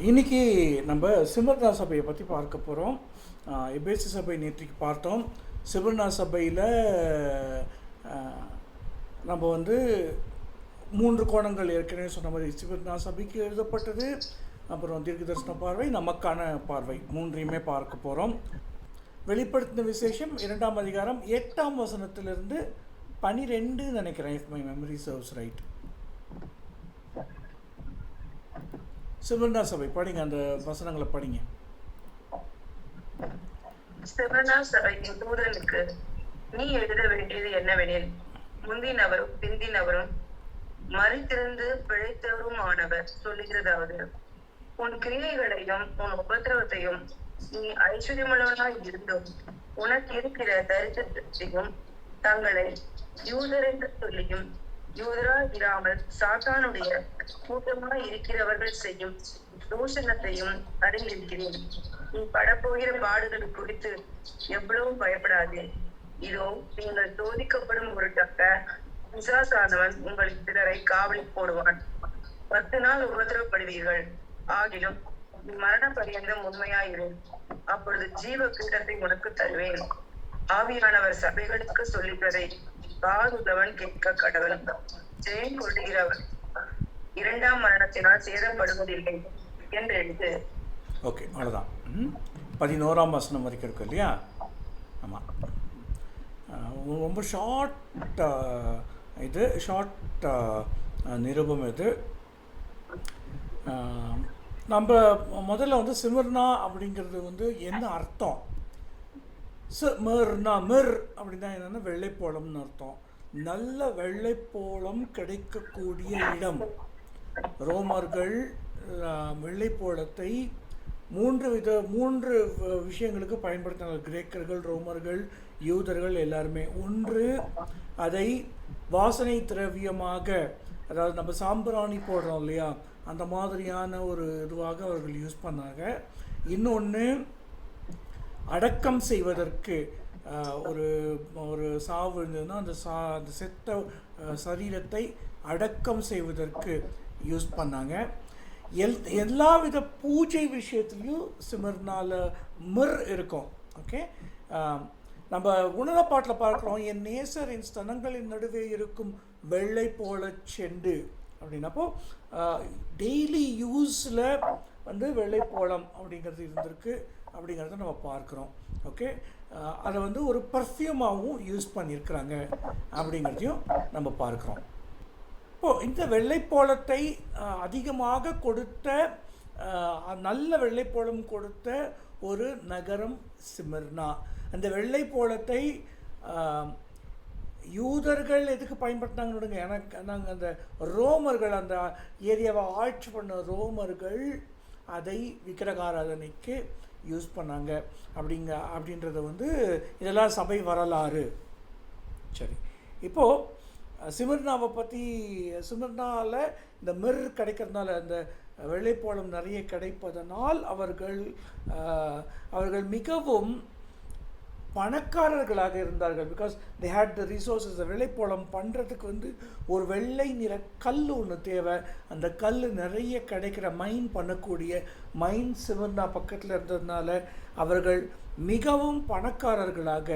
இன்னைக்கு நம்ம சிமர்னா சபையை பற்றி பார்க்க போகிறோம் எபேசி சபை நேற்றுக்கு பார்த்தோம். சிமர்னா சபையில் நம்ம வந்து மூன்று கோணங்கள் ஏற்கனவே சொன்ன மாதிரி சிவர்னா சபைக்கு எழுதப்பட்டது அப்புறம் தீர்க்க தரிசன பார்வை நமக்கான பார்வை மூன்றையுமே பார்க்க போகிறோம் வெளிப்படுத்தின விசேஷம் இரண்டாம் அதிகாரம் எட்டாம் வசனத்திலிருந்து பனிரெண்டு நினைக்கிறேன் if my memory serves right சிவர்ணா சபை படிங்க அந்த வசனங்களை படிங்க. சிவனா சபையின் தூதனுக்கு நீ எழுத வேண்டியது என்னவெனில் முந்தினவரும் பிந்தினவரும் மறித்திருந்து பிழைத்தவரும் ஆனவர் சொல்லுகிறதாவது உன் கிரியைகளையும் உன் உபத்திரவத்தையும் நீ ஐஸ்வர்யமுள்ளவனாய் இருந்தும் உனக்கு இருக்கிற தரித்திரத்தையும் தங்களை யூதர் என்று சொல்லியும் யூதரா இராமல் சாத்தானுடைய கூட்டமாய் இருக்கிறவர்கள் செய்யும் தூஷணத்தையும் அறிந்திருக்கிறேன். நீ படப்போகிற பாடுகள் குறித்து எவ்வளவு பயப்படாதே. இதோ நீங்கள் சோதிக்கப்படும் ஒரு தக்க பிசாசானவன் உங்கள் சிலரை காவலில் போடுவான். பத்து நாள் உபத்திரப்படுவீர்கள். ஆகிலும் மரண பரியந்தம் உண்மையாயிரு அப்பொழுது ஜீவ பீடத்தை உனக்கு தருவேன். ஆவியானவர் சபைகளுக்கு சொல்லுகிறதை காதுள்ளவன் கேட்க கடவுள். ஜெயம் கொள்ளுகிறவன். இரண்டாம் மரணத்தினால் சேதப்படுவதில்லை என்று எழுது. ஓகே அவ்வளோதான் பதினோராம் வசனம் வரைக்கும் இருக்கு இல்லையா? ஆமாம் ரொம்ப ஷார்ட் இது ஷார்ட் நிருபம் இது. நம்ம முதல்ல வந்து சிமர்னா அப்படிங்கிறது வந்து என்ன அர்த்தம்? ச மிர்னா மிர் அப்படின்னா என்னென்னா வெள்ளைப்போளம்னு அர்த்தம். நல்ல வெள்ளைப்போளம் கிடைக்கக்கூடிய இடம். ரோமர்கள் வெள்ளைப்போளத்தை மூன்று வித மூன்று விஷயங்களுக்கு பயன்படுத்தினாங்க கிரேக்கர்கள் ரோமர்கள் யூதர்கள் எல்லாருமே. ஒன்று அதை வாசனை திரவியமாக அதாவது நம்ம சாம்பிராணி போடுறோம் இல்லையா? அந்த மாதிரியான ஒரு இதுவாக அவர்கள் யூஸ் பண்ணாங்க. இன்னொன்று அடக்கம் செய்வதற்கு ஒரு ஒரு சாவு இருந்ததுன்னா அந்த சா அந்த செத்த சரீரத்தை அடக்கம் செய்வதற்கு யூஸ் பண்ணாங்க. எல் எல்லா வித பூஜை விஷயத்துலையும் சிமர்னால மிர் இருக்கும். ஓகே? நம்ம உணரப்பாட்டில் பார்க்குறோம் என் நேசரின் ஸ்தனங்களின் நடுவே இருக்கும் வெள்ளை போல செண்டு. அப்படின்னப்போ டெய்லி யூஸில் வந்து வெள்ளைப்போளம் அப்படிங்கிறது இருந்திருக்கு. அப்படிங்கிறத நம்ம பார்க்குறோம். ஓகே அதை வந்து ஒரு பர்ஃப்யூமாகவும் யூஸ் பண்ணியிருக்கிறாங்க அப்படிங்கிறதையும் நம்ம பார்க்குறோம். இப்போது இந்த வெள்ளைப்போளத்தை அதிகமாக கொடுத்த நல்ல வெள்ளைப்போளம் கொடுத்த ஒரு நகரம் சிமர்னா. அந்த வெள்ளைப்போளத்தை யூதர்கள் எதுக்கு பயன்படுத்தினாங்கன்னு விடுங்க. எனக்கு நாங்கள் அந்த ரோமர்கள் அந்த ஏரியாவை ஆட்சி பண்ண ரோமர்கள் அதை விக்கிரகாராதனைக்கு யூஸ் பண்ணாங்க. அப்படிங்க அப்படின்றத வந்து இதெல்லாம் சபை வரலாறு. சரி. இப்போது சிமர்னாவை பற்றி சிமர்னாவில் இந்த மிர் கிடைக்கிறதுனால அந்த வெள்ளைப்போளம் நிறைய கிடைப்பதனால் அவர்கள் அவர்கள் மிகவும் பணக்காரர்களாக இருந்தார்கள். Because they had the resources விளைப்போளம் பண்ணுறதுக்கு வந்து ஒரு வெள்ளை நிற கல் ஒன்று தேவை. அந்த கல் நிறைய கிடைக்கிற மைன் பண்ணக்கூடிய மைன் சிவந்தா பக்கத்தில் இருந்ததுனால அவர்கள் மிகவும் பணக்காரர்களாக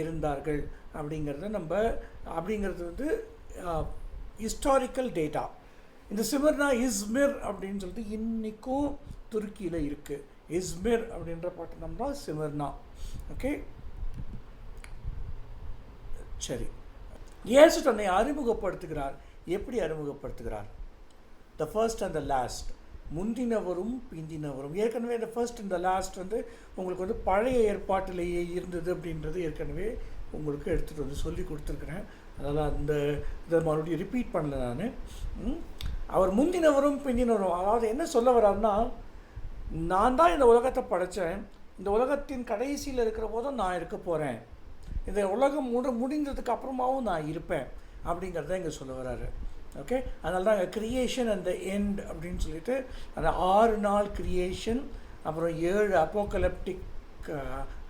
இருந்தார்கள். அப்படிங்கிறத நம்ம அப்படிங்கிறது வந்து ஹிஸ்டாரிக்கல் டேட்டா இந்த சிமர்னா இஸ்மிர் அப்படின்னு சொல்லிட்டு இன்றைக்கும் துருக்கியில் இருக்குது இஸ்மிர் அப்படின்ற பட்டணம் தான் சிமர்னா ஓகே சரி. இயேசு தன்னை அறிமுகப்படுத்துகிறார். எப்படி அறிமுகப்படுத்துகிறார்? The first and the last முந்தினவரும் பிந்தினவரும். ஏற்கனவே இந்த ஃபர்ஸ்ட் இந்த லாஸ்ட் வந்து உங்களுக்கு வந்து பழைய ஏற்பாட்டிலேயே இருந்தது அப்படின்றது ஏற்கனவே உங்களுக்கு எடுத்துகிட்டு வந்து சொல்லி கொடுத்துருக்குறேன். அதனால் அந்த இதை மறுபடியும் ரிப்பீட் பண்ணல நான். அவர் முந்தினவரும் பிந்தினவரும். அதாவது என்ன சொல்ல வர்றாருன்னா நான் தான் இந்த உலகத்தை படைத்தேன் இந்த உலகத்தின் கடைசியில் இருக்கிற போதும் நான் இருக்க போகிறேன் இந்த உலகம் முடி முடிந்ததுக்கு அப்புறமாவும் நான் இருப்பேன் அப்படிங்கிறத இங்கே சொல்ல வர்றாரு ஓகே அதனால தான் கிரியேஷன் அண்ட் எண்ட் அப்படின்னு சொல்லிட்டு அந்த ஆறு நாள் கிரியேஷன் அப்புறம் ஏழு அப்போகலப்டிக்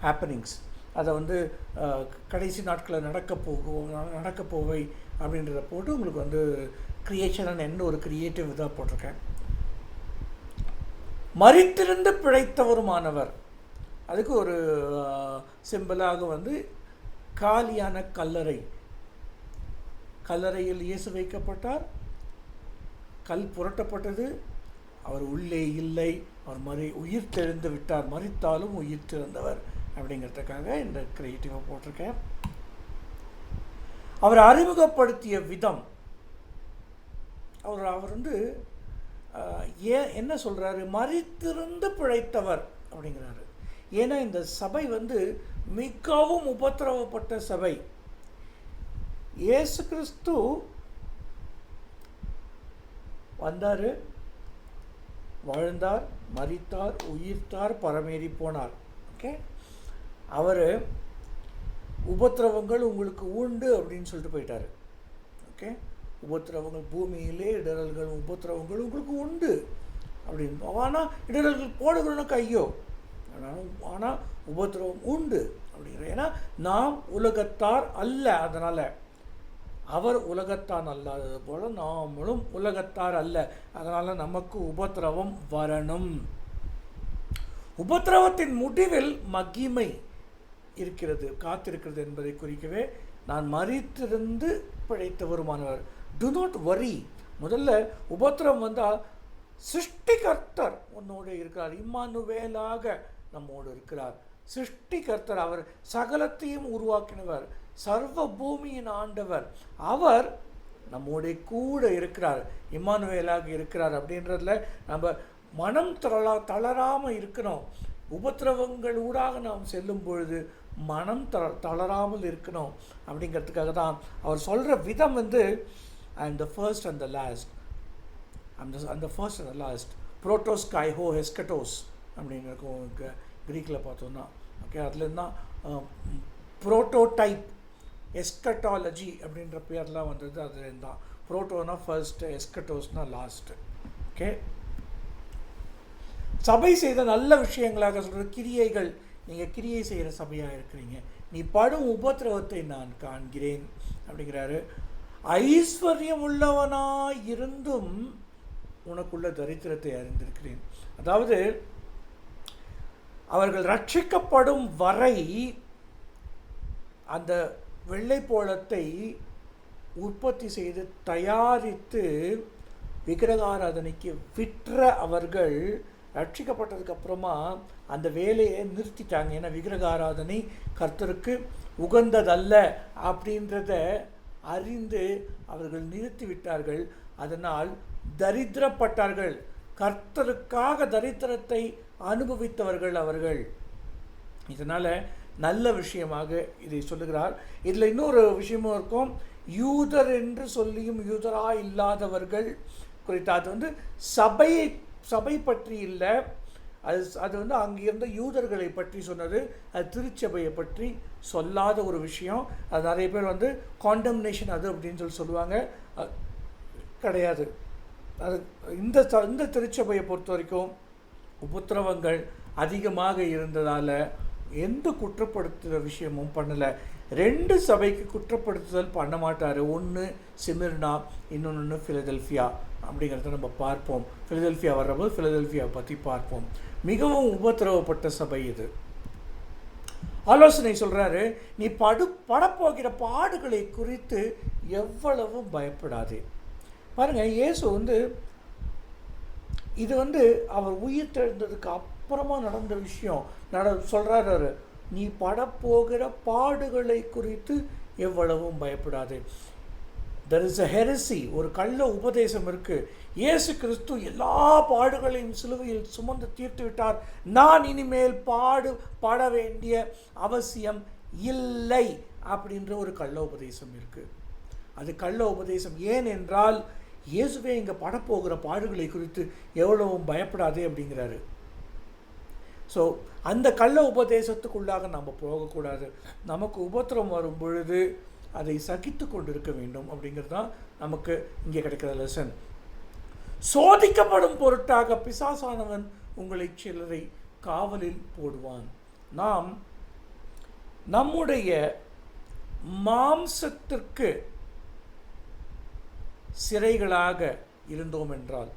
ஹேப்பனிங்ஸ் uh, அதை வந்து uh, கடைசி நாட்களில் நடக்க போகும் நடக்க போவை அப்படின்றத போட்டு உங்களுக்கு வந்து கிரியேஷன் அண்ட் ஒரு கிரியேட்டிவ் இதாக போட்டிருக்கேன். மறித்திருந்து பிழைத்தவருமானவர். அதுக்கு ஒரு uh, சிம்பிளாக வந்து காலியான கல்லறை. கல்லறையில் இயேசு வைக்கப்பட்டார். கல் புரட்டப்பட்டது. அவர் உள்ளே இல்லை. அவர் மறி உயிர் தெழுந்து விட்டார். மறித்தாலும் உயிர் திறந்தவர் அப்படிங்கிறதுக்காக இந்த கிரியேட்டிவாக போட்டிருக்கேன். அவர் அறிமுகப்படுத்திய விதம். அவர் அவர் வந்து ஆஹ், ஏன் என்ன சொல்கிறாரு மறித்திருந்து பிழைத்தவர் அப்படிங்கிறாரு. ஏன்னா இந்த சபை வந்து மிகவும் உபத்திரவப்பட்ட சபை. இயேசு கிறிஸ்து வந்தார் வாழ்ந்தார் மறித்தார் உயிர்த்தார் பரமேறி போனார். ஓகே அவர் உபத்திரவங்கள் உங்களுக்கு உண்டு அப்படின்னு சொல்லிட்டு போயிட்டார். ஓகே உபத்திரவங்கள் பூமியிலே இடரல்கள் உபத்திரவங்கள் உங்களுக்கு உண்டு அப்படின்னு. ஆனால் இடரல்கள் போடுகிறோன்னா கையோ ஆனாலும் ஆனால் உபத்திரவம் உண்டு அப்படிங்கிற. ஏன்னா நாம் உலகத்தார் அல்ல அதனால். அவர் உலகத்தான் அல்லாதது போல நாமளும் உலகத்தார் அல்ல. அதனால் நமக்கு உபத்திரவம் வரணும். உபத்திரவத்தின் முடிவில் மகிமை இருக்கிறது காத்திருக்கிறது என்பதை குறிக்கவே நான் மறித்திருந்து பிழைத்த வருமானவர். டு நாட் வரி முதல்ல உபத்திரவம் வந்தால் சிருஷ்டிகர்த்தர் உன்னோடு இருக்கிறார். இம்மானுவேலாக நம்மோடு இருக்கிறார். சிருஷ்டிகர்த்தர் அவர் சகலத்தையும் உருவாக்கினவர் சர்வ பூமியின் ஆண்டவர். அவர் நம்மோடைய கூட இருக்கிறார் இம்மானுவேலாக இருக்கிறார் அப்படின்றதுல நம்ம மனம் தளரா தளராமல் இருக்கணும். உபத்திரவங்கள் ஊடாக நாம் செல்லும் பொழுது மனம் த தளராமல் இருக்கணும் அப்படிங்கிறதுக்காக தான் அவர் சொல்கிற விதம் வந்து and the first and the last அந்த அந்த ஃபர்ஸ்ட் அண்ட் லாஸ்ட் ப்ரோட்டோஸ் கைஹோ ஹெஸ்கட்டோஸ் அப்படின்னு இருக்கும் க்ரீக்கில் பார்த்தோம்னா ஓகே அதுலேருந்து தான் ப்ரோட்டோடைப் எஸ்கட்டாலஜி அப்படின்ற பேர்லாம் வந்தது அதுலேருந்து தான் ப்ரோட்டோனா ஃபர்ஸ்ட்டு எஸ்கட்டோஸ்னா லாஸ்ட்டு ஓகே சபை செய்த நல்ல விஷயங்களாக சொல்கிற கிரியைகள் நீங்கள் கிரியை செய்கிற சபையாக இருக்கிறீங்க. நீ படும் உபத்திரவத்தை நான் காண்கிறேன் அப்படிங்கிறாரு. ஐஸ்வர்யம் உள்ளவனாய் இருந்தும் உனக்குள்ள தரித்திரத்தை அறிந்திருக்கிறேன். அதாவது அவர்கள் ரட்சிக்கப்படும் வரை அந்த வெள்ளைப்போளத்தை உற்பத்தி செய்து தயாரித்து விக்கிரகாராதனைக்கு விற்ற அவர்கள் ரட்சிக்கப்பட்டதுக்கு அப்புறமா அந்த வேலையை நிறுத்திட்டாங்க. ஏன்னா விக்கிரகாராதனை கர்த்தருக்கு உகந்ததல்ல அப்படின்றத அறிந்து அவர்கள் நிறுத்தி விட்டார்கள். அதனால் தரித்திரப்பட்டார்கள். கர்த்தருக்காக தரித்திரத்தை அனுபவித்தவர்கள் அவர்கள். இதனால் நல்ல விஷயமாக இதை சொல்லுகிறார். இதில் இன்னொரு விஷயமும் இருக்கும். யூதர் என்று சொல்லியும் யூதராக இல்லாதவர்கள் குறித்து. அது வந்து சபையை சபை பற்றி இல்லை. அது அது வந்து அங்கே இருந்த யூதர்களை பற்றி சொன்னது. அது திருச்சபையை பற்றி சொல்லாத ஒரு விஷயம். அது நிறைய பேர் வந்து காண்டம்னேஷன் அது அப்படின்னு சொல்லி சொல்லுவாங்க. கிடையாது. அது இந்த இந்த திருச்சபையை பொறுத்த வரைக்கும் உபத்திரவங்கள் அதிகமாக இருந்ததால் எந்த குற்றப்படுத்துகிற விஷயமும் பண்ணலை. ரெண்டு சபைக்கு குற்றப்படுத்துதல் பண்ண மாட்டார். ஒன்று சிமிர்னா இன்னொன்று ஃபிலதெல்ஃபியா அப்படிங்கிறத நம்ம பார்ப்போம். ஃபிலதெல்ஃபியா வர்றபோது ஃபிலதெல்ஃபியாவை பற்றி பார்ப்போம். மிகவும் உபத்திரவப்பட்ட சபை இது. ஆலோசனை சொல்கிறாரு நீ படு படப்போகிற பாடுகளை குறித்து எவ்வளவும் பயப்படாதே. பாருங்கள் இயேசு வந்து இது வந்து அவர் உயிர் தெழுந்ததுக்கு அப்புறமா நடந்த விஷயம். நட சொல்கிறாரு அவரு, நீ படப்போகிற பாடுகளை குறித்து எவ்வளவும் பயப்படாது. தெர் இஸ் அ ஹெரசி ஒரு கள்ள உபதேசம் இருக்குது இயேசு கிறிஸ்து எல்லா பாடுகளையும் சிலுவையில் சுமந்து தீர்த்து விட்டார். நான் இனிமேல் பாடு பாட வேண்டிய அவசியம் இல்லை அப்படின்ற ஒரு கள்ள உபதேசம் இருக்குது அது கள்ள உபதேசம் ஏன் என்றால் இயேசுவே இங்கே படப்போகிற பாடுகளை குறித்து எவ்வளவும் பயப்படாதே அப்படிங்கிறாரு. ஸோ அந்த கள்ள உபதேசத்துக்குள்ளாக நம்ம போகக்கூடாது. நமக்கு உபத்திரம் வரும் பொழுது அதை சகித்து கொண்டிருக்க வேண்டும் அப்படிங்கிறது தான் நமக்கு இங்கே கிடைக்கிற லெசன் சோதிக்கப்படும் பொருட்டாக பிசாசானவன் உங்களை சிலரை காவலில் போடுவான். நாம் நம்முடைய மாம்சத்திற்கு சிறைகளாக இருந்தோம் என்றால்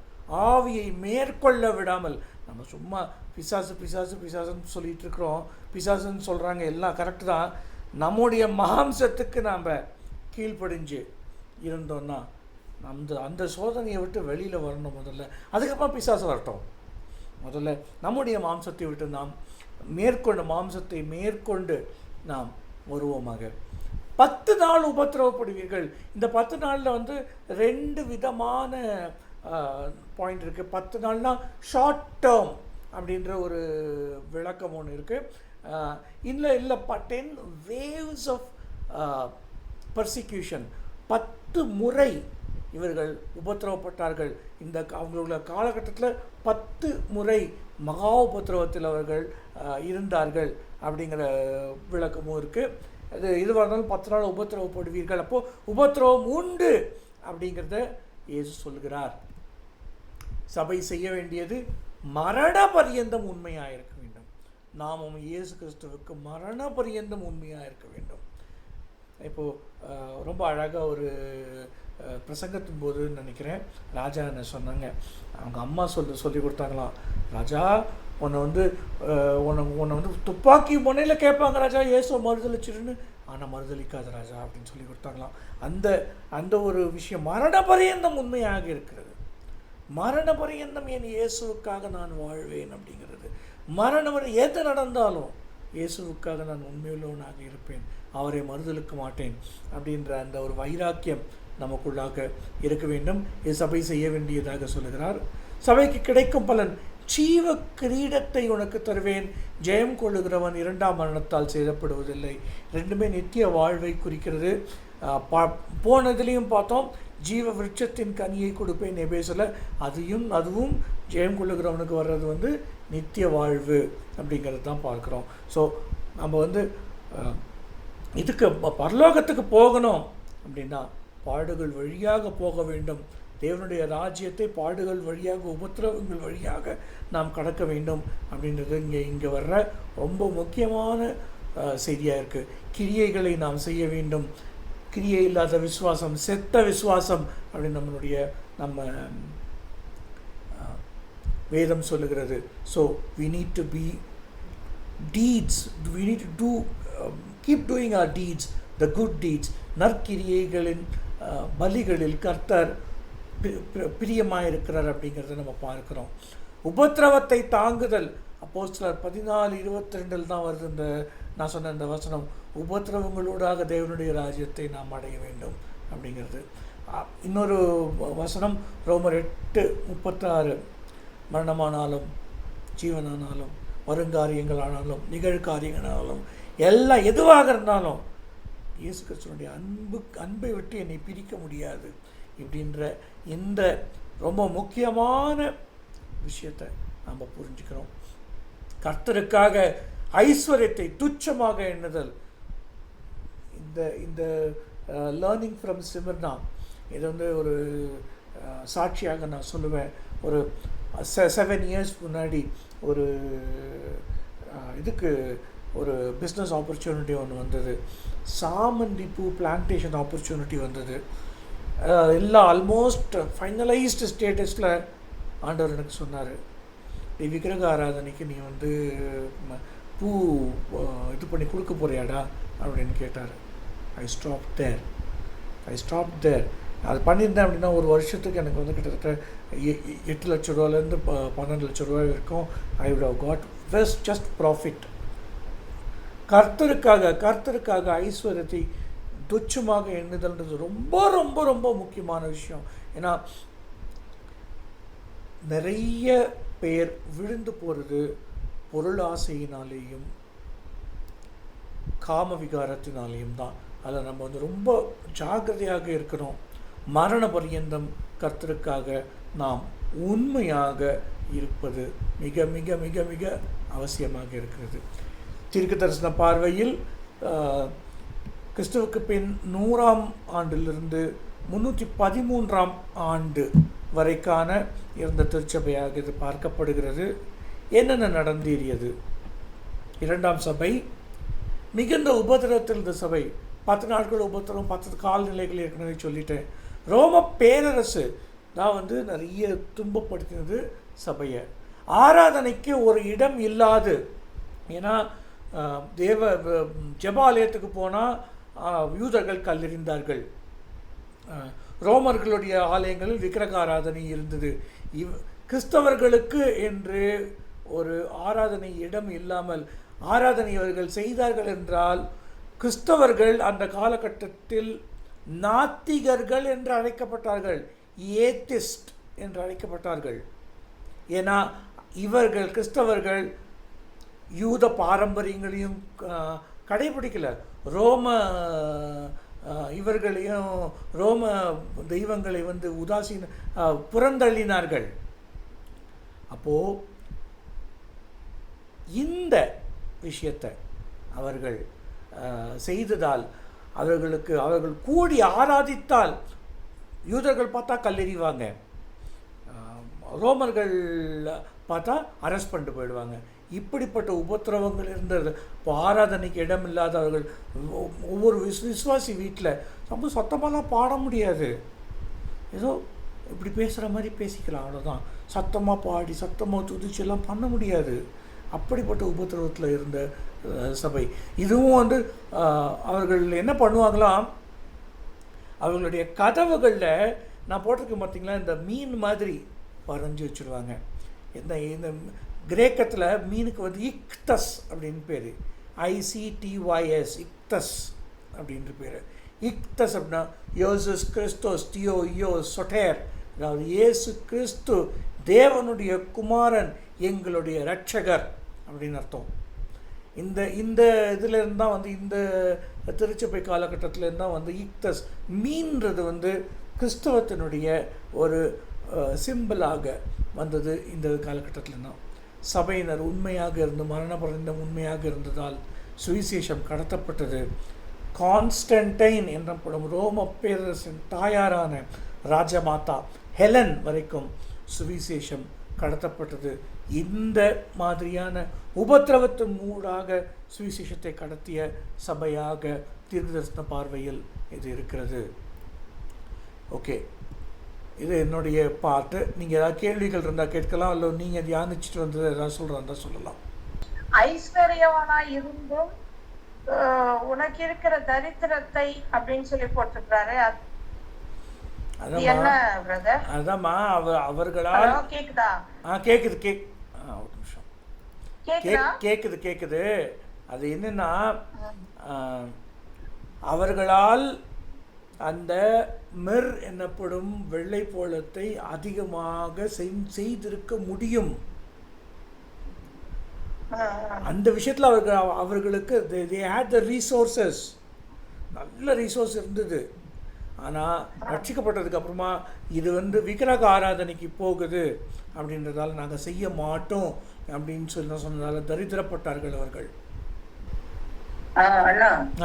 ஆவியை மேற்கொள்ள விடாமல் நம்ம சும்மா பிசாசு பிசாசு பிசாசுன்னு சொல்லிகிட்டு இருக்கிறோம் பிசாசுன்னு சொல்கிறாங்க எல்லாம் கரெக்டு தான். நம்முடைய மாம்சத்துக்கு நாம் கீழ்ப்படிஞ்சு இருந்தோம்னா அந்த அந்த சோதனையை விட்டு வெளியில் வரணும் முதல்ல. அதுக்கப்புறம் பிசாசு வரட்டும். முதல்ல நம்முடைய மாம்சத்தை விட்டு நாம் மேற்கொண்டு மாம்சத்தை மேற்கொண்டு நாம் வருவோமாக. பத்து நாள் உபத்திரவப்படுவீர்கள். இந்த பத்து நாளில் வந்து ரெண்டு விதமான பாயிண்ட் இருக்குது பத்து நாள்னால் ஷார்ட் டேர்ம் அப்படின்ற ஒரு விளக்கம் ஒன்று இருக்குது இல்லை இல்லை ப டென் வேவ்ஸ் ஆஃப் பர்சிக்யூஷன் பத்து முறை இவர்கள் உபத்திரவப்பட்டார்கள். இந்த கா- அவங்களோட காலகட்டத்தில் பத்து முறை மகா உபத்திரவத்தில் அவர்கள் இருந்தார்கள் அப்படிங்கிற விளக்கமும் இருக்குது அது இதுவாக இருந்தாலும் பத்து நாள் உபத்திரவப்படுவீர்கள் அப்போது உபத்திரவம் உண்டு அப்படிங்கிறத இயேசு சொல்கிறார் சபை செய்ய வேண்டியது மரண பரியந்தம் உண்மையாக இருக்க வேண்டும். நாமும் இயேசு கிறிஸ்துவுக்கு மரண பரியந்தம் உண்மையாக இருக்க வேண்டும். இப்போது ரொம்ப அழகாக ஒரு பிரசங்கத்தின் போது நினைக்கிறேன். ராஜா என்ன சொன்னாங்க? அவங்க அம்மா சொல்லி சொல்லி கொடுத்தாங்களாம். ராஜா உன்னை வந்து உன்னை உன்னை வந்து துப்பாக்கி முனையில் கேட்பாங்க ராஜா இயேசு மறுதளிச்சிருன்னு ஆனால் மறுதளிக்காத ராஜா அப்படின்னு சொல்லி கொடுத்தாங்களாம். அந்த அந்த ஒரு விஷயம் மரண பரியந்தம் உண்மையாக இருக்கிறது. மரண பரியந்தம் என் இயேசுவுக்காக நான் வாழ்வேன் அப்படிங்கிறது. மரணம் எது நடந்தாலும் இயேசுவுக்காக நான் உண்மையுள்ளவனாக இருப்பேன். அவரை மறுதலுக்க மாட்டேன் அப்படின்ற அந்த ஒரு வைராக்கியம் நமக்குள்ளாக இருக்க வேண்டும். இது சபை செய்ய வேண்டியதாக சொல்லுகிறார். சபைக்கு கிடைக்கும் பலன் ஜீவ கிரீடத்தை உனக்கு தருவேன். ஜெயம் கொள்ளுகிறவன் இரண்டாம் மரணத்தால் சேதப்படுவதில்லை ரெண்டுமே நித்திய வாழ்வை குறிக்கிறது. பா- போனதுலேயும் பார்த்தோம் ஜீவ விருட்சத்தின் கனியை கொடுப்பேன் எபேசில். அதையும் அதுவும் ஜெயம் கொள்ளுகிறவனுக்கு வர்றது வந்து நித்திய வாழ்வு அப்படிங்கிறது தான் பார்க்குறோம். ஸோ நம்ம வந்து இதுக்கு ப- பரலோகத்துக்கு போகணும் அப்படின்னா பாடுகள் வழியாக போக வேண்டும். தேவனுடைய ராஜ்யத்தை பாடுகள் வழியாக உபத்திரவங்கள் வழியாக நாம் கடக்க வேண்டும். அப்படின்றது இங்கே இங்கே வர்ற ரொம்ப முக்கியமான செய்தியாக இருக்குது கிரியைகளை நாம் செய்ய வேண்டும். கிரியை இல்லாத விசுவாசம் செத்த விசுவாசம் அப்படின்னு நம்மளுடைய நம்ம வேதம் சொல்லுகிறது. So we need to be deeds we need to do keep doing our deeds the good deeds நற்கிரியைகளின் பலிகளில் கர்த்தர் பிரியமாக இருக்கிறார் அப்படிங்கிறத நம்ம பார்க்குறோம். உபத்திரவத்தை தாங்குதல். அப்போ சிலர் பதினாலு இருபத்தி ரெண்டில் தான் வருது இந்த நான் சொன்ன இந்த வசனம். உபத்திரவங்களூடாக தேவனுடைய ராஜ்யத்தை நாம் அடைய வேண்டும் அப்படிங்கிறது. இன்னொரு வசனம் ரோமர் எட்டு முப்பத்தாறு. மரணமானாலும் ஜீவனானாலும் வருங்காரியங்களானாலும் நிகழ்காரியங்களானாலும் எல்லாம் எதுவாக இருந்தாலும் இயேசு கிறிஸ்துவனுடைய அன்பு அன்பை விட்டு என்னை பிரிக்க முடியாது. இப்படின்ற இந்த ரொம்ப முக்கியமான விஷயத்தை நம்ம புரிஞ்சுக்கிறோம். கர்த்தருக்காக ஐஸ்வர்யத்தை துச்சமாக எண்ணுதல். இந்த இந்த லேர்னிங் ஃப்ரம் சிமர்னா இது வந்து ஒரு சாட்சியாக நான் சொல்லுவேன். ஒரு செ செவன் இயர்ஸ் முன்னாடி ஒரு இதுக்கு ஒரு பிஸ்னஸ் ஆப்பர்ச்சுனிட்டி ஒன்று வந்தது. சாமந்தி பூ பிளான்டேஷன் ஆப்பர்ச்சுனிட்டி வந்தது. எல்லாம் ஆல்மோஸ்ட் ஃபைனலைஸ்டு ஸ்டேட்டஸில் ஆண்டவர் எனக்கு சொன்னார். விக்கிரக ஆராதனைக்கு நீ வந்து பூ இது பண்ணி கொடுக்க போறியாடா அப்படின்னு கேட்டார். I stop there I stop தேர் அது பண்ணியிருந்தேன் அப்படின்னா ஒரு வருஷத்துக்கு எனக்கு வந்து கிட்டத்தட்ட எ- எட்டு லட்ச ரூபாலேருந்து ப பன்னெண்டு லட்ச ரூபாய் வரைக்கும் I would have got west just profit கர்த்தருக்காக கர்த்தருக்காக ஐஸ்வர்யத்தை துச்சமாக எண்ணுதல்ன்றது ரொம்ப ரொம்ப ரொம்ப முக்கியமான விஷயம். ஏன்னா நிறைய பேர் விழுந்து போகிறது பொருள் ஆசையினாலேயும் காம விகாரத்தினாலேயும் தான். அதில் நம்ம வந்து ரொம்ப ஜாக்கிரதையாக இருக்கிறோம் மரண பரியந்தம் கர்த்தருக்காக நாம் உண்மையாக இருப்பது மிக மிக மிக மிக அவசியமாக இருக்கிறது. தீர்க்க தரிசன பார்வையில் கிறிஸ்துவுக்கு பின் நூறாம் ஆண்டிலிருந்து முன்னூற்றி பதிமூன்றாம் ஆண்டு வரைக்கான இருந்த திருச்சபையாக இது பார்க்கப்படுகிறது. என்னென்ன நடந்தேறியது இரண்டாம் சபை மிகுந்த உபதிரத்தில் இருந்த சபை பத்து நாட்கள் உபத்திரம் பத்து கால்நிலைகள் ஏற்கனவே சொல்லிட்டேன். ரோம பேரரசு தான் வந்து நிறைய துன்பப்படுத்தினது சபையை. ஆராதனைக்கு ஒரு இடம் இல்லாது. ஏன்னா தேவ ஜபாலயத்துக்கு ஜெபாலயத்துக்கு போனால் யூதர்கள் கல்லெறிந்தார்கள். ரோமர்களுடைய ஆலயங்களில் விக்கிரக ஆராதனை இருந்தது. இவ் கிறிஸ்தவர்களுக்கு என்று ஒரு ஆராதனை இடம் இல்லாமல் ஆராதனை அவர்கள் செய்தார்கள் என்றால் கிறிஸ்தவர்கள் அந்த காலகட்டத்தில் நாத்திகர்கள் என்று அழைக்கப்பட்டார்கள் ஏத்திஸ்ட் என்று அழைக்கப்பட்டார்கள். ஏன்னா இவர்கள் கிறிஸ்தவர்கள் யூத பாரம்பரியங்களையும் கடைபிடிக்கல. ரோம இவர்களையும் ரோம தெய்வங்களை வந்து உதாசீன புறந்தள்ளினார்கள். அப்போது இந்த விஷயத்தை அவர்கள் செய்ததால் அவர்களுக்கு அவர்கள் கூடி ஆராதித்தால் யூதர்கள் பார்த்தா கல்லெறிவாங்க. ரோமர்கள் பார்த்தா அரெஸ்ட் பண்ணிட்டு போயிடுவாங்க. இப்படிப்பட்ட உபத்திரவங்கள் இருந்தது. இப்போ ஆராதனைக்கு இடம் இல்லாதவர்கள் ஒவ்வொரு விஸ் விசுவாசி வீட்டில் ரொம்ப சத்தமாலாம் பாட முடியாது. ஏதோ இப்படி பேசுகிற மாதிரி பேசிக்கலாம் அவ்வளோதான் சத்தமாக பாடி சத்தமாக துதிச்செல்லாம் பண்ண முடியாது. அப்படிப்பட்ட உபத்திரவத்தில் இருந்த சபை. இதுவும் வந்து அவர்கள் என்ன பண்ணுவாங்களாம் அவர்களுடைய கதவுகளில் நான் போட்டிருக்கேன் பார்த்தீங்களா இந்த மீன் மாதிரி வரைஞ்சி வச்சுருவாங்க. என்ன இந்த கிரேக்கத்தில் மீனுக்கு வந்து இக்தஸ் அப்படின்னு பேர். ஐசிடிஒய்எஸ் இக்தஸ் அப்படின்ற பேர். இக்தஸ் அப்படின்னா யோசஸ் கிறிஸ்தோஸ் டியோ யோ சொட்டேர். அதாவது இயேசு கிறிஸ்து தேவனுடைய குமாரன் எங்களுடைய ரட்சகர் அப்படின்னு அர்த்தம். இந்த இந்த இதுலேருந்து தான் வந்து இந்த திருச்சபை காலகட்டத்திலேருந்து தான் வந்து இக்தஸ் மீன்றது வந்து கிறிஸ்தவத்தினுடைய ஒரு சிம்பிளாக வந்தது இந்த காலகட்டத்தில் தான் சபையினர் உண்மையாக இருந்து மரணபரிந்தம் உண்மையாக இருந்ததால் சுவிசேஷம் கடத்தப்பட்டது. கான்ஸ்டன்டைன் எனப்படும் ரோம பேரரசின் தாயாரான ராஜமாதா ஹெலன் வரைக்கும் சுவிசேஷம் கடத்தப்பட்டது. இந்த மாதிரியான உபத்திரவத்தின் மூடாக சுவிசேஷத்தை கடத்திய சபையாக தீர்க்கதரிசன பார்வையில் இது இருக்கிறது. ஓகே. இது என்னுடைய பாட்டு நீங்கள் ஏதாவது கேள்விகள் இருந்தால் கேட்கலாம். இல்லை நீங்கள் தியானிச்சுட்டு வந்தது ஏதாவது சொல்கிறதா சொல்லலாம். ஐஸ்வர்யவனாய் இருந்தும் உனக்கு இருக்கிற தரித்திரத்தை அப்படின்னு சொல்லி போட்டிருக்கிறாரு அதாம்மா. பிரதர் அதாம்மா அவ அவர்களால் கேக்குதா? ஆ கேட்குது கேக் ஒரு நிமிஷம். கேக்குதா? கேக் கேட்குது கேட்குது அது என்னன்னா அவர்களால் அந்த மிர் எனப்படும் வெள்ளை போலத்தை அதிகமாக செய்- செய்திருக்க முடியும். அந்த விஷயத்தில் அவர்கள் அவர்களுக்கு தே ஹேட் த ரீசோர்சஸ் நல்ல ரிசோர்ஸ் இருந்தது. ஆனால் ரட்சிக்கப்பட்டதுக்கு அப்புறமா இது வந்து விக்கிரக ஆராதனைக்கு போகுது அப்படின்றதால நாங்கள் செய்ய மாட்டோம் அப்படின்னு சொல்லி சொன்னதால தரித்திரப்பட்டார்கள் அவர்கள்.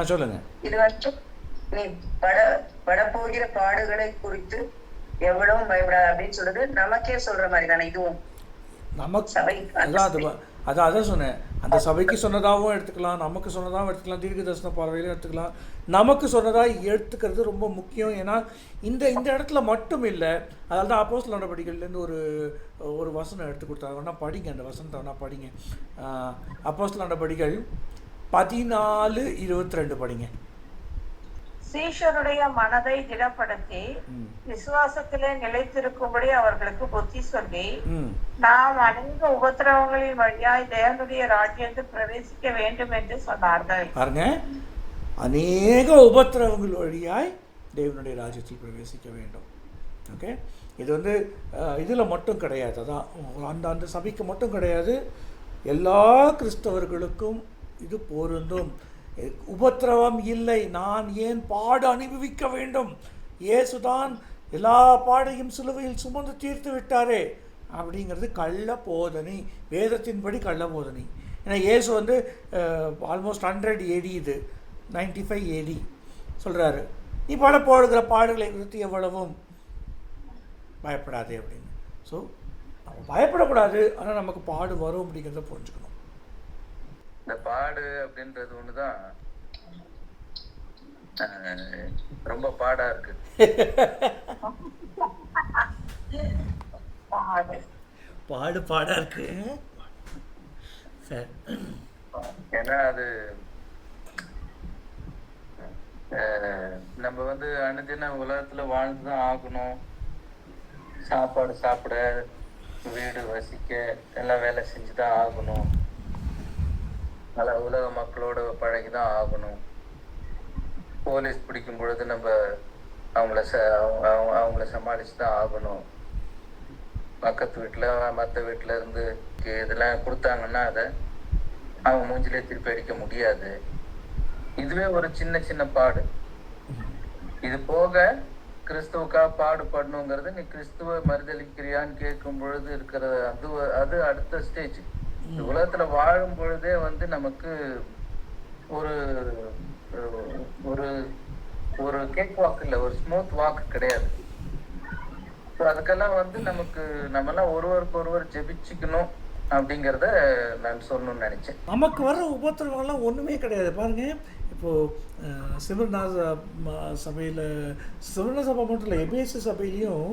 சொல்லுங்க. இது வந்து நீ பட படப்போகிற பாடுகளை குறித்து எவ்வளவும் பயப்படாத அப்படின்னு சொல்றது நமக்கே சொல்ற மாதிரி தானே இதுவும். நமக்கு சபை அதான் அதான் அதான் சொன்னேன். அந்த சபைக்கு சொன்னதாகவும் எடுத்துக்கலாம் நமக்கு சொன்னதாகவும் எடுத்துக்கலாம் தீர்க்க தரிசன பார்வையிலும் எடுத்துக்கலாம். நமக்கு சொன்னதாக எடுத்துக்கிறது ரொம்ப முக்கியம். ஏன்னா இந்த இந்த இடத்துல மட்டும் இல்லை அதனால தான் அப்போஸ் நடவடிக்கைகள்லேருந்து ஒரு ஒரு வசனம் எடுத்து கொடுத்தாங்க. வேணா படிங்க அந்த வசனத்தை வேணா படிங்க. அப்போஸ் நடவடிக்கைகள் பதினாலு இருபத்தி ரெண்டு படிங்க. சீஷருடைய மனதை திடப்படுத்தி விசுவாசத்திலே நிலைத்திருக்கும்படி அவர்களுக்கு புத்தி சொல்லி நாம் அநேக உபத்திரவங்களின் வழியாய் தேவனுடைய ராஜ்யத்தில் பிரவேசிக்க வேண்டும் என்று சொன்னார்கள். பாருங்க. அநேக உபத்திரவங்கள் வழியாய் தேவனுடைய ராஜ்யத்தில் பிரவேசிக்க வேண்டும். ஓகே இது வந்து இதில் மட்டும் கிடையாது. அதான் அந்த அந்த சபைக்கு மட்டும் கிடையாது. எல்லா கிறிஸ்தவர்களுக்கும் இது பொருந்தும். உபத்திரவம் இல்லை. நான் ஏன் பாடு அனுபவிக்க வேண்டும்? இயேசுதான் எல்லா பாடையும் சிலுவையில் சுமந்து தீர்த்து விட்டாரே. அப்படிங்கிறது கள்ள போதனை. வேதத்தின்படி கள்ள போதனை. ஏன்னா இயேசு வந்து ஆல்மோஸ்ட் ஹண்ட்ரட் ஏடி இது. நைன்டி ஃபைவ் ஏடி சொல்கிறாரு நீ பட போடுகிற பாடுகளை குறித்து எவ்வளவும்? பயப்படாதே அப்படின்னு. ஸோ நம்ம பயப்படக்கூடாது. ஆனால் நமக்கு பாடு வரும் அப்படிங்கிறத புரிஞ்சுக்கணும். இந்த பாடு அப்படின்றது ஒண்ணுதான். ரொம்ப பாடா இருக்கு. பாடு. பாடு இருக்கு. சரி. ஏன்னா அது நம்ம வந்து அனுதின உலகத்துல வாழ்ந்துதான் ஆகணும். சாப்பாடு சாப்பிட வீடு வசிக்க எல்லாம் வேலை செஞ்சுதான் ஆகணும். பல உலக மக்களோட பழகிதான் ஆகணும். போலீஸ் பிடிக்கும் பொழுது நம்ம அவங்கள ச அவங்கள சமாளிச்சு தான் ஆகணும். பக்கத்து வீட்டில் மற்ற வீட்டில் இருந்து இதெல்லாம் கொடுத்தாங்கன்னா அதை அவங்க மூஞ்சிலே திருப்பி அடிக்க முடியாது. இதுவே ஒரு சின்ன சின்ன பாடு. இது போக கிறிஸ்துவுக்காக பாடுபடணுங்கிறது நீ கிறிஸ்துவ மறுதளிக்கிறியான்னு கேட்கும் பொழுது இருக்கிற அது அது அடுத்த ஸ்டேஜ் இந்த உலகத்துல வாழும் பொழுதே வந்து நமக்கு ஒரு ஒரு ஒரு கேக் வாக் இல்ல ஒரு ஸ்மூத் வாக் கிடையாது. ஸோ அதுக்கெல்லாம் வந்து நமக்கு நம்மலாம் ஒருவருக்கு ஒருவர் ஜெபிச்சுக்கணும் அப்படிங்கிறத நான் சொல்லணும்னு நினைச்சேன். நமக்கு வர்ற உபத்திரவங்கள்லாம் ஒன்றுமே கிடையாது. பாருங்க இப்போது சிவநாத சபையில் சிவன சபை மட்டும் இல்லை எபேச சபையிலையும்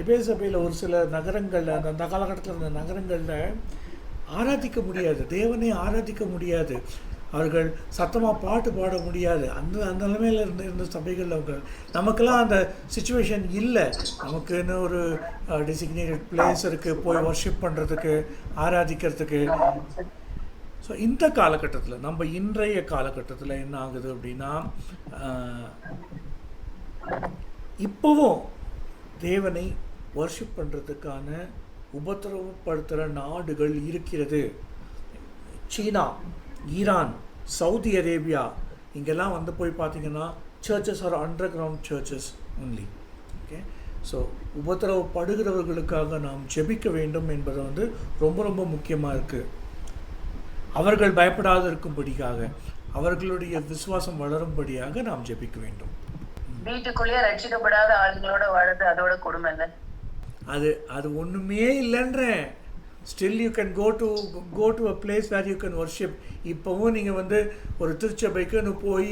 எபேச சபையில் ஒரு சில நகரங்களில் அந்த அந்த காலகட்டத்தில் இருந்த நகரங்களில் ஆராதிக்க முடியாது. தேவனை ஆராதிக்க முடியாது. அவர்கள் சத்தமாக பாட்டு பாட முடியாது. அந்த அந்த நிலைமையில் இருந்து இருந்த சபைகளில் அவங்க. நமக்கெல்லாம் அந்த சுச்சுவேஷன் இல்லை. நமக்குன்னு ஒரு டெசிக்னேட்டட் பிளேஸ் இருக்குது போய் வர்ஷிப் பண்ணுறதுக்கு ஆராதிக்கிறதுக்கு. ஸோ இந்த காலகட்டத்தில் நம்ம இன்றைய காலகட்டத்தில் என்ன ஆகுது அப்படின்னா இப்போவும் தேவனை ஒர்ஷிப் பண்ணுறதுக்கான உபத்திரவப்படுத்துகிற நாடுகள் இருக்கிறது. சீனா ஈரான் சவுதி அரேபியா இங்கெல்லாம் வந்து போய் பார்த்தீங்கன்னா churches are underground churches only okay so உபத்திரவப்படுகிறவர்களுக்காக நாம் ஜெபிக்க வேண்டும் என்பது வந்து ரொம்ப ரொம்ப முக்கியமாக இருக்குது அவர்கள் பயப்படாது இருக்கும்படியாக அவர்களுடைய விசுவாசம் வளரும்படியாக நாம் ஜெபிக்க வேண்டும். வீட்டுக்குள்ளேயே ரட்சிக்கப்படாத ஆளுங்களோட வாழ்றது அதோட கொடுமை இல்ல அது அது ஒன்றுமே இல்லைன்றேன். Still you can go to go to a place where you can worship இப்போவும் நீங்கள் வந்து ஒரு திருச்சபைக்குன்னு போய்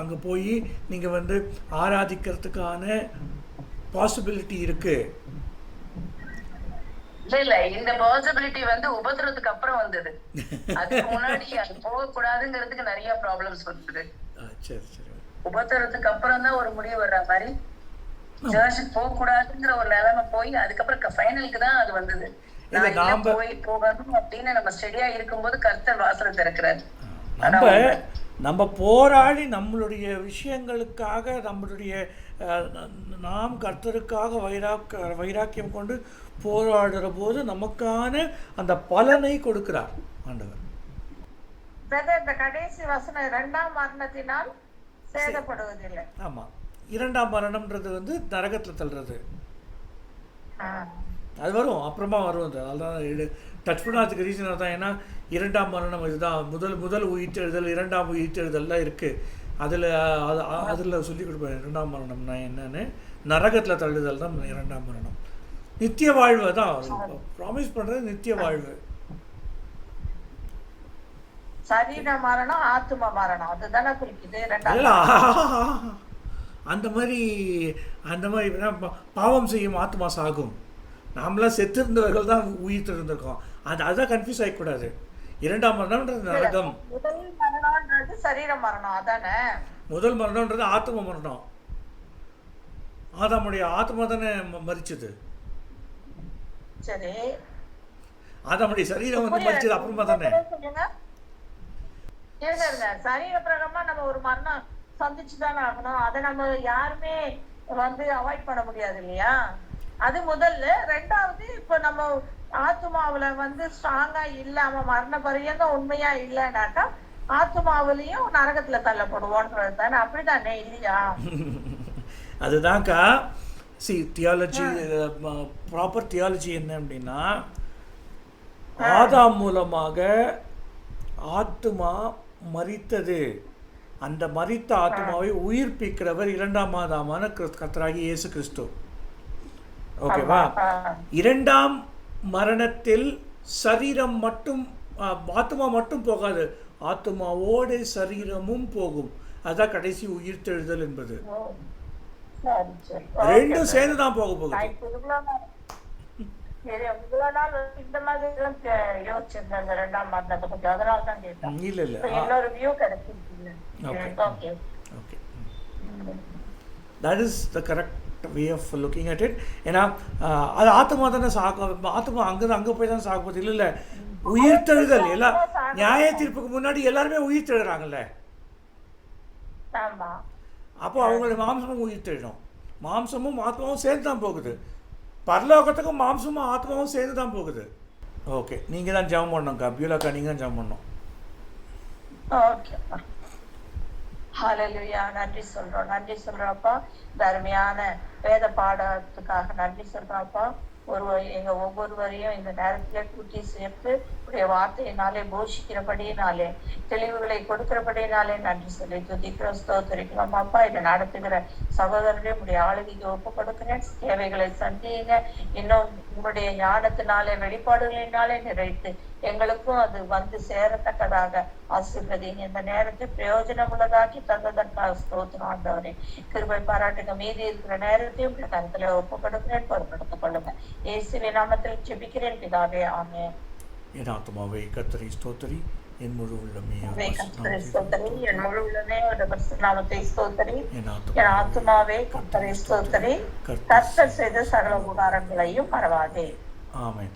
அங்கே போய் நீங்கள் வந்து ஆராதிக்கிறதுக்கான பாசிபிலிட்டி இருக்குது இல்ல இல்ல இந்த பாசிபிலிட்டி வந்து உபத்திரத்துக்கு அப்புறம் வந்தது. அதுக்கு முன்னாடி அது போக கூடாதுங்கிறதுக்கு நிறைய ப்ராப்ளம்ஸ் வந்தது. சரி சரி. உபத்திரத்துக்கு அப்புறம் தான் ஒரு முடிவு வர்ற மாதிரி சர்ச்சுக்கு போக கூடாதுங்கிற ஒரு நிலைமை போய் அதுக்கப்புறம் ஃபைனலுக்கு தான் அது வந்தது. நான் போய் போகணும் அப்படின்னு நம்ம ஸ்டெடியா இருக்கும்போது கர்த்தர் வாசலை திறக்கிறாரு. நம்ம நம்ம போராடி நம்மளுடைய விஷயங்களுக்காக நம்மளுடைய நாம் கர்த்தருக்காக வைராக்க வைராக்கியம் கொண்டு போராடுற போது நமக்கான அந்த பலனை கொடுக்கிறார். ஆண்டவர். இந்த கடைசி வசனம் இரண்டாம் மரணத்தினால் சேதப்படுவதில்லை. ஆமாம் இரண்டாம் மரணம்ன்றது வந்து நரகத்தில் தள்ளுறது. அது வரும் அப்புறமா வரும் அது. அதெல்லாம் டச் பண்ணாததுக்கு ரீசன் தான் ஏன்னா இரண்டாம் மரணம் இதுதான். முதல் முதல் உயிர்த்தெழுதல் இரண்டாம் உயிர்த்தெழுதல்லாம் இருக்குது அதில் அதில் சொல்லி கொடுப்பேன் இரண்டாம் மரணம்னா என்னன்னு. நரகத்தில் தள்ளுதல் தான் இரண்டாம் மரணம். நித்திய வாழ்வு தான் ப்ராமிஸ் பண்ணுறது நித்திய வாழ்வு. சரீர மரணம் ஆத்தும மரணம். அதுதானே குறிக்குது அந்த மாதிரி அந்த மாதிரி பாவம் செய்யும் ஆத்மா சாகும். நாமெல்லாம் செத்திருந்தவர்கள் தான் உயிர் இருந்திருக்கோம் அது அதுதான் கன்ஃபியூஸ் ஆகிக்கூடாது இரண்டாம் மரணம்ன்றது நரகம் முதல் மரணம்ன்றது சரீர மரணம் அதானே? முதல் மரணம்ன்றது ஆத்ம மரணம். ஆதாமுடைய ஆத்மா தானே ம- மரிச்சது. சரி. ஆதாமுடைய சரீரம் வந்து மரிச்சது அப்புறமா தானே? சரீர பிரகமா நம்ம ஒரு மரணம் சந்திச்சு தானே ஆகணும் அதை நம்ம யாருமே வந்து அவாய்ட் பண்ண முடியாது இல்லையா? அது முதல்ல. ரெண்டாவது இப்ப நம்ம ஆத்மாவுல வந்து ஸ்ட்ராங்கா இல்லாம மரண பரியந்தம் உண்மையா இல்லைனாக்கா ஆத்மாவிலையும் நரகத்துல தள்ளப்படுவோன்றது தானே? அப்படிதானே இல்லையா? அதுதான்க்கா. சி தியாலஜி ப்ராப்பர் தியாலஜி என்ன அப்படின்னா ஆதாம் மூலமாக ஆத்துமா மரித்தது. அந்த மரித்த ஆத்மாவை உயிர்ப்பிக்கிறவர் இரண்டாம் ஆதாமான கிறிஸ்- கர்த்தராகிய இயேசு கிறிஸ்து ஓகேவா இரண்டாம் மரணத்தில் சரீரம் மட்டும் ஆத்மா மட்டும் போகாது. ஆத்மாவோட சரீரமும் போகும். அதான் கடைசி உயிர்த்தெழுதல் என்பது. ரெண்டும் சேர்ந்து தான் போக போகுது. இவ்வளவு நாள் இந்த மாதிரி எல்லாம் கே- யோசிச்சிருந்தேன் இந்த ரெண்டாம் மரணத்தை பத்தி. அதனால தான் கேட்டேன். ம், இல்ல இல்ல. இப்ப இன்னொரு வியூ கிடைச்சிருக்கு Okay. Okay okay that is the correct way of looking at it ஏன்னா அது ஆத்மா தானே சாகும் ஆத்மா அங்கே அங்கே போய் தான் சாக போகுது. இல்லை இல்லை. உயிர் தெழுதல் எல்லாம் நியாய தீர்ப்புக்கு முன்னாடி எல்லாருமே உயிர் தெழுறாங்கல்ல ஆமா. அப்போ அவங்களுடைய மாம்சமும் உயிர் தெழும் மாம்சமும் ஆத்மாவும் சேர்ந்து தான் போகுது. பரலோகத்துக்கும் மாம்சமும் ஆத்மாவும் சேர்ந்து தான் போகுது ஓகே நீங்கள் தான் ஜெபம் பண்ணணும்க்கா பியூலாக்கா நீங்கள் தான் ஜெபம் பண்ணணும் ஹalleluya நன்றி சொல்றோம் நன்றி சொல்றோம்ப்பா தர்மையான வேத பாடத்துக்காக நன்றி சொல்றோம்ப்பா ஒரு எங்க ஒவ்வொருவரையும் இந்த நேரத்துல கூட்டி சேர்த்து உடைய வார்த்தையினாலே போஷிக்கிறபடியினாலே தெளிவுகளை கொடுக்கிறபடியினாலே நன்றி சொல்லி துதிக்கிறோம் ஸ்தோத்தரிக்கிறோம். அப்பா இதை நடத்துகிற சகோதரரே உடைய ஆளுகைக்கு ஒப்பு கொடுக்கிறேன். தேவைகளை சந்தியுங்க. இன்னும் உங்களுடைய ஞானத்தினாலே வெளிப்பாடுகளினாலே நிறைத்து எங்களுக்கும் அது வந்து சேரத்தக்கதாக ஆசீர்வதிங்க இந்த நேரத்தை பிரயோஜனம் உள்ளதாக்கி தந்ததற்காக ஸ்தோத்திரம் ஆண்டவரே. கிருபை பாராட்டுங்க மீதி இருக்கிற நேரத்தையும் கருத்துல ஒப்பு கொடுக்கிறேன் பொறுப்படுத்திக் கொள்ளுங்க. இயேசுவின் நாமத்தில் ஜெபிக்கிறேன் பிதாவே ஆமென். என் ஆத்மாவை கத்தரி ஸ்தோத்தரி. என் முழு உள்ளமே என் முழு உள்ளமே நாமத்தை ஸ்தோத்தரி என் ஆத்மாவை கர்த்தரை ஸ்தோத்தரி. கர்த்தர் செய்த சகல உபகாரங்களையும் மறவாதே. ஆமென்.